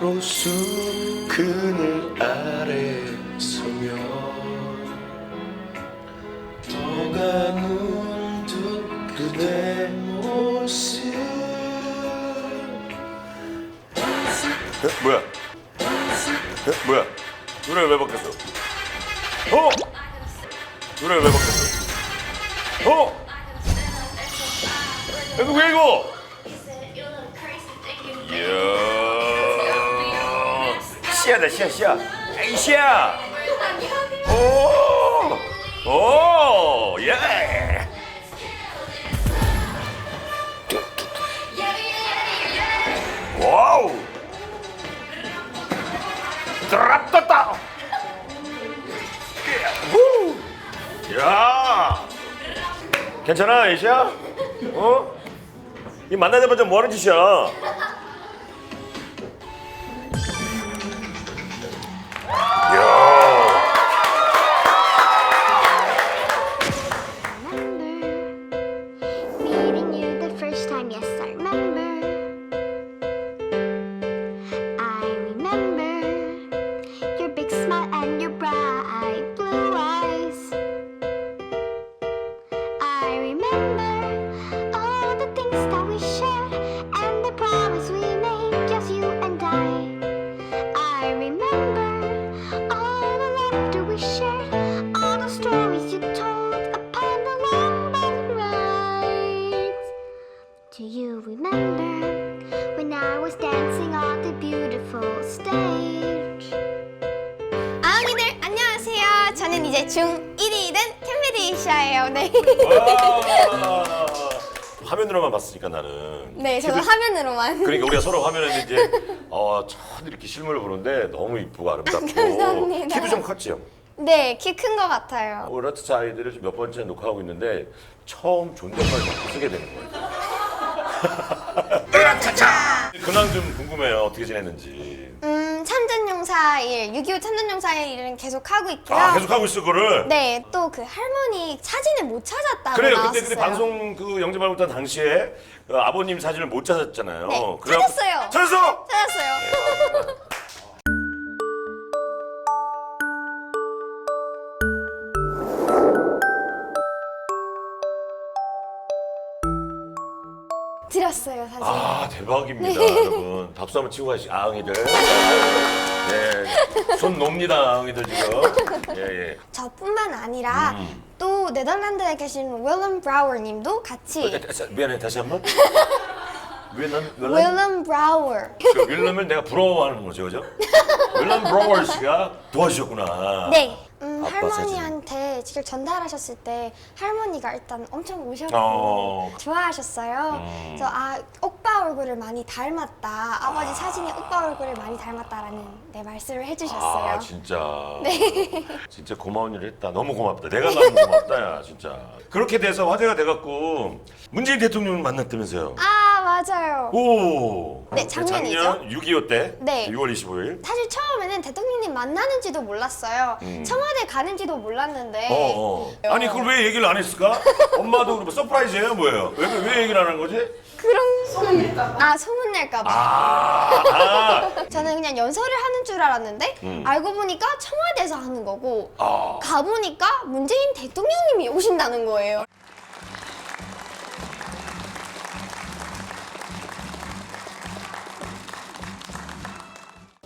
로수 그늘 아래 서며 너가 눈뜬 그대 모습 에? 뭐야? 에? 뭐야? 노래를 왜 바뀌었어? 어? 노래를 왜 바뀌었어? 어? 이거 왜 이거? 이야 시야다 시야 시야. 에이 시야. 오오예. 와우. 드랍떴다. 야. 괜찮아 에이시야? 어? 이 만나자마자 뭐 하는 짓이야 야 중1이 된 캠베리시아예요. 네. 아, 화면으로만 봤으니까 나는 네, 저는 화면으로만. 그러니까 우리가 서로 화면에서 이제 어, 참 이렇게 실물을 보는데 너무 이쁘고 아름답고 감사합니다. 키도 좀 컸지요. 네, 키 큰 것 같아요. 우리 러트스 아이들을 지금 몇 번째 녹화하고 있는데 처음 존댓말 자꾸 쓰게 되는 거예요. 근황 좀 궁금해요. 어떻게 지냈는지. 음, 용사일, 6.25 참전 용사일 일은 계속 하고 있고요. 아 계속 하고 있어 그거를. 네, 또 그 할머니 사진을 못 찾았다고 그래요. 나왔었어요. 그때 방송 그 영접을 못한 당시에 그 아버님 사진을 못 찾았잖아요. 네, 그래갖고- 찾았어요. 찾았어. 찾았어요. 드렸어요, 사진. 아 대박입니다, 여러분. 박수 한번 치고 가시. 아흥이들. 네, 손 놉니다, 아흥이들 지금. 예 예. 저뿐만 아니라 음. 또 네덜란드에 계신 윌럼 브라워 님도 같이 어, 다시- 미안해 다시 한 번. 윌럼 윌럼 윌럼 브라워 그 윌럼을 내가 부러워하는 거죠, 그죠? 윌럼 브로월 씨가 도와주셨구나. 네. 음, 아빠 할머니한테 직접 전달하셨을 때 할머니가 일단 엄청 오셨고 어. 좋아하셨어요. 음. 그래서 아 오빠 얼굴을 많이 닮았다. 아버지 사진에 오빠 얼굴을 많이 닮았다라는 네 말씀을 해주셨어요. 아 진짜. 진짜 고마운 일을 했다. 너무 고맙다. 내가 너무 고맙다, 야 진짜. 그렇게 돼서 화제가 돼갖고 문재인 대통령 만났다면서요. 아 맞아요. 오. 네, 작년이죠. 작년 6.25 때. 네. 6월 25일. 사실 처음 에는 대통령님 만나는지도 몰랐어요. 청와대 가는지도 몰랐는데. 음. 어, 어. 아니 그걸 왜 얘기를 안 했을까? 엄마도 그러면 서프라이즈예요, 뭐예요? 왜, 왜 얘기를 안 하는 거지? 그런 소문 낼까 봐. 아 소문 낼까 봐. 아, 아. 저는 그냥 연설을 하는 줄 알았는데 알고 보니까 청와대에서 하는 거고 음. 아. 가보니까 문재인 대통령님이 오신다는 거예요.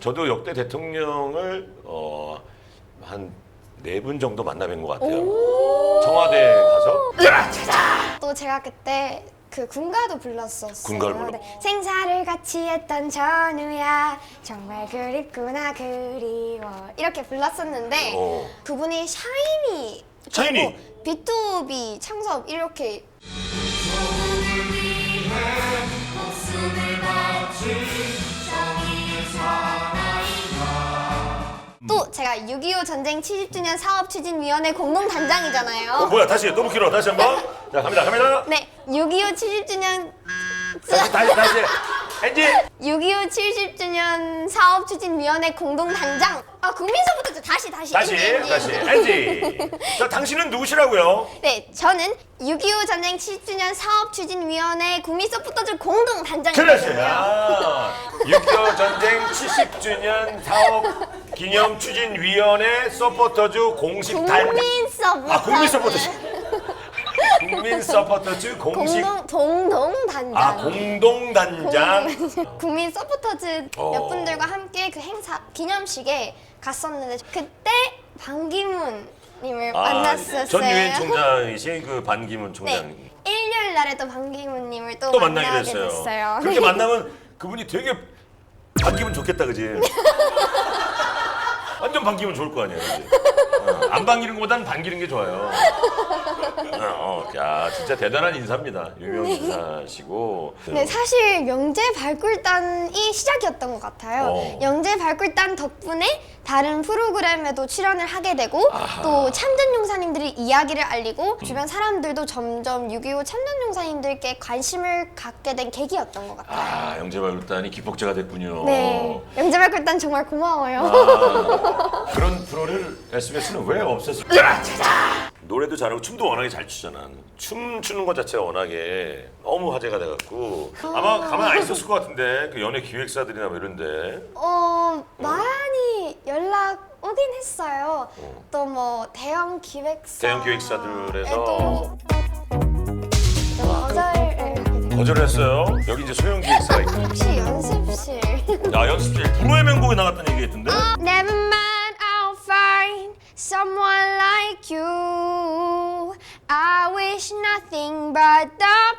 저도 역대 대통령을 어, 한 네 분 정도 만나뵌 것 같아요. 청와대 가서 또 제가 그때 그 군가도 불렀었어요. 군가를 불러? 네. 생사를 같이 했던 전우야 정말 그립구나 그리워 이렇게 불렀었는데 어. 그분이 샤이니 샤이니? B2B 창섭 이렇게 제가 6.25 전쟁 70주년 사업 추진위원회 공동 단장이잖아요. 어, 뭐야 다시 너무 길어 다시 한번 자 갑니다 갑니다 네, 6.25 70주년 다시 다시 다시 엔지 6.25 70주년 사업 추진위원회 공동단장. 아 국민서부터 다시 다시. 다시 엔지, 다시. 엔지. 자 당신은 누구시라고요? 네, 저는 6.25 전쟁 70주년 사업 추진위원회 국민 서포터즈 공동 그렇지. 단장이거든요. 아, 6.25 전쟁 70주년 사업 기념 추진 위원회 서포터즈 공식 단. 국민 서포터즈. 아 국민 서포터즈. 국민 서포터즈 공식. 공동 동동 단장. 아 공동 단장. 국민 서포터즈 어. 몇 분들과 함께 그 행사 기념식에 갔었는데 그때 반기문님을 만났었어요. 전 유엔 총장이신 그 반기문 총장. 네, 일요일 날에 또 반기문님을 또, 또 만나게 됐어요. 됐어요. 그렇게 만나면 그분이 되게 반기면 좋겠다, 그지? 완전 반기면 좋을 거 그지? 어, 안 반기는 것보다는 반기는 게 좋아요. 어, 어, 야, 진짜 대단한 인사입니다. 유명 인사시고. 네, 사실 영재 발굴단이 시작이었던 것 같아요. 어. 영재 발굴단 덕분에 다른 프로그램에도 출연을 하게 되고 아하. 또 참전 용사님들이 이야기를 알리고 주변 사람들도 점점 6.25 참전 용사님들께 관심을 갖게 된 계기였던 것 같아요. 아, 영재발굴단이 기폭제가 됐군요. 네, 영재 발굴단 정말 고마워요. 아, 그런 프로를 SBS는 왜 없앴을까? 노래도 잘하고 춤도 워낙에 잘 추잖아. 춤 추는 것 자체가 워낙에 너무 화제가 돼갖고 아마 가만 안 있었을 것 같은데 그 연예 기획사들이나 뭐 이런데 어, 많이 연락 오긴 했어요. 또뭐 대형 기획사 대형 기획사들에서 거절을. 거절했어요. 여기 이제 소형 기획사가 있고. 혹시 연습실 야 연습실 불후의 명곡에 나갔다는 얘기했던데. batang